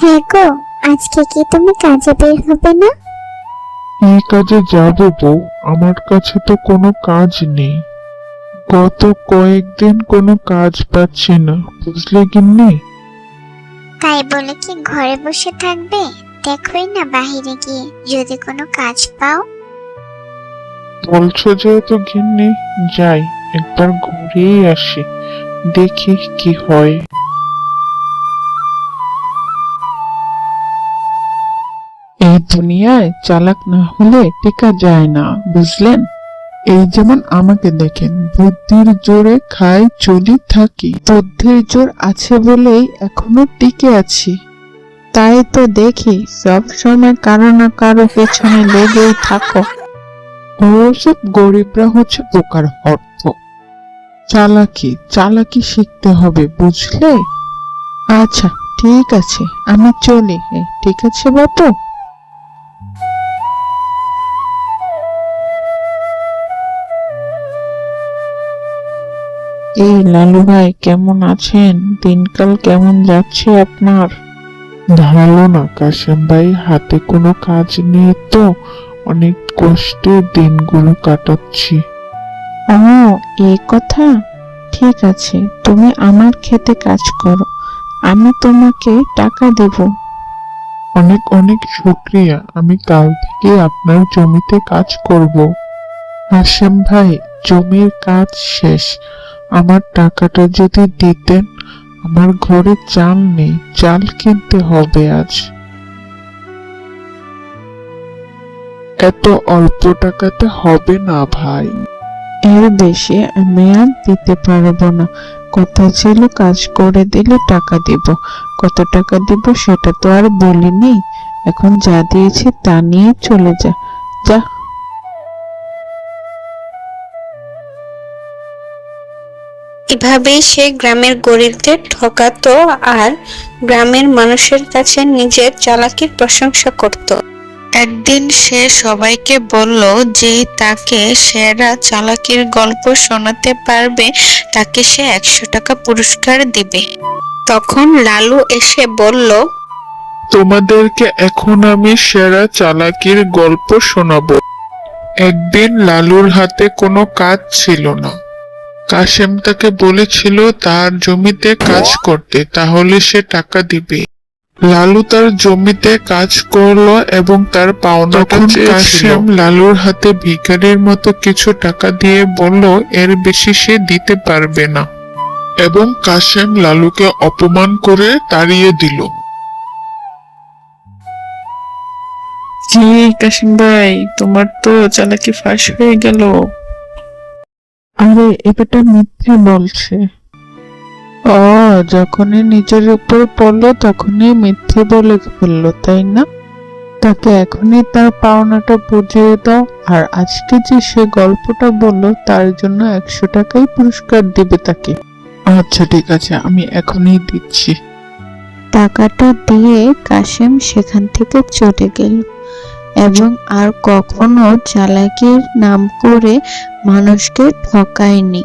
হ্যাঁ গো আজকে কি তুমি কাজে বের হবে না? এই কাজে যাব বউ? আমার কাছে তো কোনো কাজ নেই। গত কয়েকদিন কোনো কাজ পাচ্ছি না বুঝলে গিন্নি? তাই বলে কি ঘরে বসে থাকবে? দেখোই না বাহিরে গিয়ে যদি কোনো কাজ পাও। বলছো যেহেতু গিন্নি যাই একবার ঘুরেই আসি দেখি কি হয়। এই দুনিয়ায় চালাক না হলে টেকা যায় না, বুঝলেন? এই যেমন আমাকে দেখেন, বুদ্ধির জোরে খাই চলি থাকি। বুদ্ধির জোর আছে বলেই এখনও টিকে আছি। তাই তো দেখি, সব সময় কারও না কারও পেছনে লেগেই থাকো। ওসব গরিবরা হচ্ছে বোকার অর্থ। চালাকি চালাকি শিখতে হবে, বুঝলে? আচ্ছা ঠিক আছে, আমি চলি। ঠিক আছে, বাপু? এই লালু ভাই কেমন আছেন? দিনকাল কেমন যাচ্ছে আপনার? ধারালো না কাশেম ভাই। হাতে কোনো কাজ নেই তো। অনেক কষ্টে দিনগুলো কাটাচ্ছি। ও এই কথা? ঠিক আছে তুমি আমার খেতে কাজ করো। আমি তোমাকে টাকা দেব। অনেক অনেক শুক্রিয়া। আমি কাল থেকে আপনার জমিতে কাজ করব। হাসেম ভাই জমির কাজ শেষ। আমার টাকাটা যদি দিতেন, আমার ঘরে চাল নেই, চাল কিনতে হবে আজ। এত অল্প টাকাতে হবে না ভাই। এর বেশি আমি আর দিতে পারব না। কথা ছিল, কাজ করে দিলে টাকা দিব। কত টাকা দিব সেটা তো আর বলিনি। এখন যা দিয়েছি তা নিয়ে চলে যা। যা এভাবেই সে গ্রামের গরিবদের ঠকাতো আর গ্রামের মানুষের কাছে নিজের চালাকির প্রশংসা করত। একদিন সে সবাইকে বলল যে তাকে সেরা চালাকির গল্প শোনাতে পারবে, তাকে সে একশো টাকা পুরস্কার দিবে। তখন লালু এসে বলল, তোমাদেরকে এখন আমি সেরা চালাকির গল্প শোনাবো। একদিন লালুর হাতে কোনো কাজ ছিল না। কাশেম তাকে বলেছিল তার জমিতে কাজ করতে তাহলে সে টাকা দিবে। লালু তার জমিতে কাজ করল এবং তার পাওনাটা কাশেম লালুর হাতে ভিখারির মতো কিছু টাকা দিয়ে বলল এর বেশি সে দিতে পারবে না। এবং কাশেম লালুকে অপমান করে তাড়িয়ে দিল। জি কাশিম ভাই তোমার তো চালাকি ফাঁস হয়ে গেল। আরে এটা মিথ্যে বলছে। ও যখনই নিজের উপর পড়ল তখনই মিথ্যে বলে ফেলল, তাই না? তাকে এখনই তার পাওনাটা বুঝিয়ে দাও, আর আজকে যে সে গল্পটা বলল, তার জন্য একশো টাকাই পুরস্কার দিবে তাকে। আচ্ছা ঠিক আছে, আমি এখনই দিচ্ছি। টাকাটা দিয়ে কাশেম সেখান থেকে চলে গেল। এবং আর কখনো চালাকির নাম করে মানুষকে ঠকায়নি।